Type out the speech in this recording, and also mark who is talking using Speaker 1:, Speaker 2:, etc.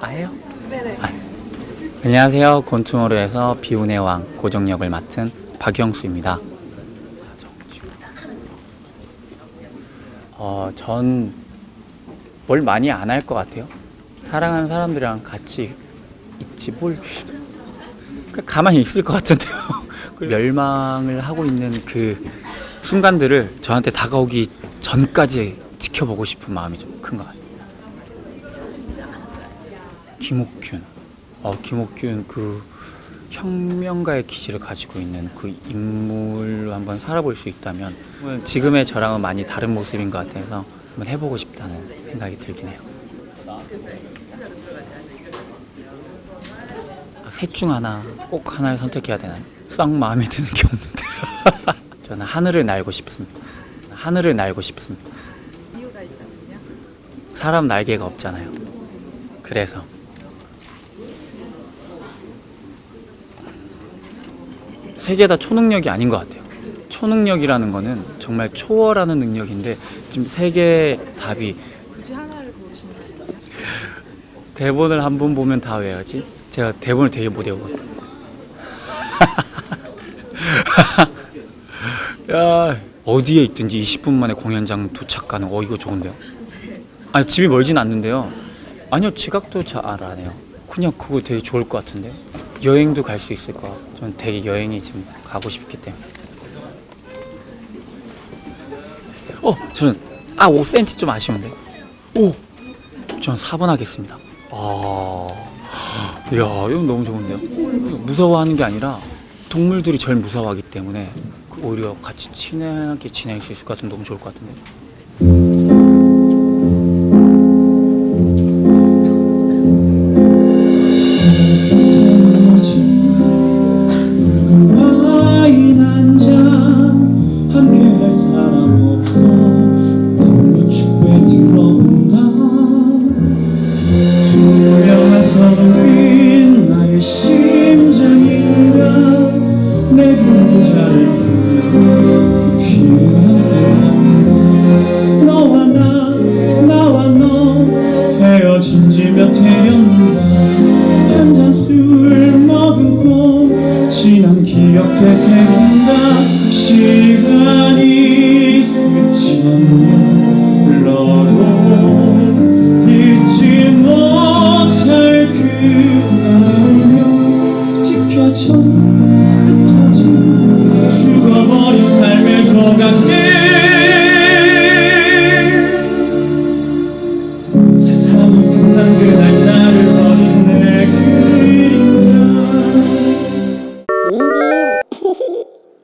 Speaker 1: 아예요?
Speaker 2: 네네.
Speaker 1: 아. 안녕하세요. 곤충어루에서 비운의 왕 고정 역을 맡은 박영수입니다. 어, 전 뭘 많이 안 할 것 같아요. 사랑하는 사람들이랑 같이 있지 뭘 가만히 있을 것 같은데요. 멸망을 하고 있는 그 순간들을 저한테 다가오기 전까지 지켜보고 싶은 마음이 좀 큰 것 같아요. 김옥균. 어, 김옥균 그 혁명가의 기질을 가지고 있는 그 인물로 한번 살아볼 수 있다면 지금의 저랑은 많이 다른 모습인 것 같아서 한번 해보고 싶다는 생각이 들긴 해요. 아, 셋중 하나 꼭 하나를 선택해야 되나? 썩 마음에 드는 게 없는데 저는 하늘을 날고 싶습니다. 하늘을 날고 싶습니다. 사람 날개가 없잖아요. 그래서 세 개 다 초능력이 아닌 것 같아요. 초능력이라는 거는 정말 초월하는 능력인데 지금 세 개의 답이
Speaker 2: 굳이 하나를 고르시는 거예요?
Speaker 1: 대본을 한 번 보면 다 외워야지. 제가 대본을 되게 못 외우거든요. 야 어디에 있든지 20분 만에 공연장 도착 가능. 어 이거 좋은데요. 아니 집이 멀진 않는데요. 아니요 지각도 잘 알아네요. 그냥 그거 되게 좋을 것 같은데요. 여행도 갈 수 있을 것 같고 저는 되게 여행이 지금 가고 싶기 때문에. 어 저는 아 5cm 좀 아쉬운데. 오 전 4번 하겠습니다. 아, 이야, 이건 너무 좋은데요? 무서워하는 게 아니라 동물들이 제일 무서워하기 때문에 그 오히려 같이 친하게 지낼 수 있을 것 같으면 너무 좋을 것 같은데.
Speaker 3: 흩어진 죽어버린 삶의 조각들